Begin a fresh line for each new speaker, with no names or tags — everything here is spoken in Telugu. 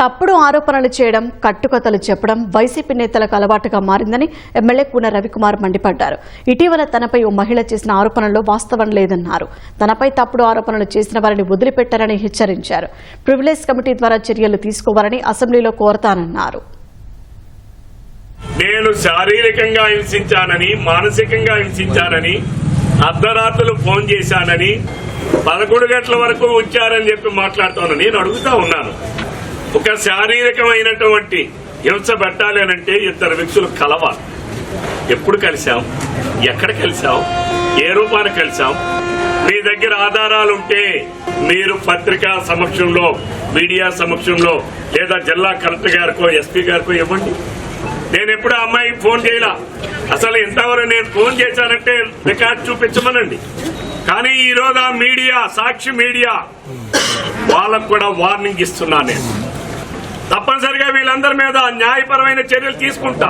తప్పుడు ఆరోపణలు చేయడం కట్టుకథలు చెప్పడం వైసీపీ నేతలకు అలవాటుగా మారిందని ఎమ్మెల్యే కూన రవికుమార్ మండిపడ్డారు. ఇటీవల తనపై ఓ మహిళ చేసిన ఆరోపణల్లో వాస్తవం లేదన్నారు. తనపై తప్పుడు ఆరోపణలు చేసిన వారిని వదిలిపెట్టారని హెచ్చరించారు. ప్రివిలేజ్ కమిటీ ద్వారా చర్యలు తీసుకోవాలని అసెంబ్లీలో కోరతానన్నారు.
నేను శారీరకంగా హింసించానని మానసికంగా హింసించానని అర్ధరాత్రులు ఫోన్ చేశానని పదకొండు గంటల వరకు ఉంచారని చెప్పి మాట్లాడుతాను నేను అడుగుతా ఉన్నాను. ఒక శారీరకమైనటువంటి హింస పెట్టాలి అని అంటే ఇద్దరు వ్యక్తులు కలవాలి. ఎప్పుడు కలిశాం? ఎక్కడ కలిసాం ఏ రూపాన కలిసాం మీ దగ్గర ఆధారాలు ఉంటే మీరు పత్రికా సమక్షంలో మీడియా సమక్షంలో లేదా జిల్లా కలెక్టర్ గారికో ఎస్పీ గారికో ఇవ్వండి. నేను ఎప్పుడు ఆ అమ్మాయికి ఫోన్ చేయలా. అసలు ఇంతవరకు నేను ఫోన్ చేశానంటే రికార్డ్ చూపించమనండి. కానీ ఈ రోజు ఆ మీడియా సాక్షి మీడియా వాళ్ళకు కూడా వార్నింగ్ ఇస్తున్నా నేను. వీళ్ళందరి మీద న్యాయపరమైన చర్యలు తీసుకుంటా.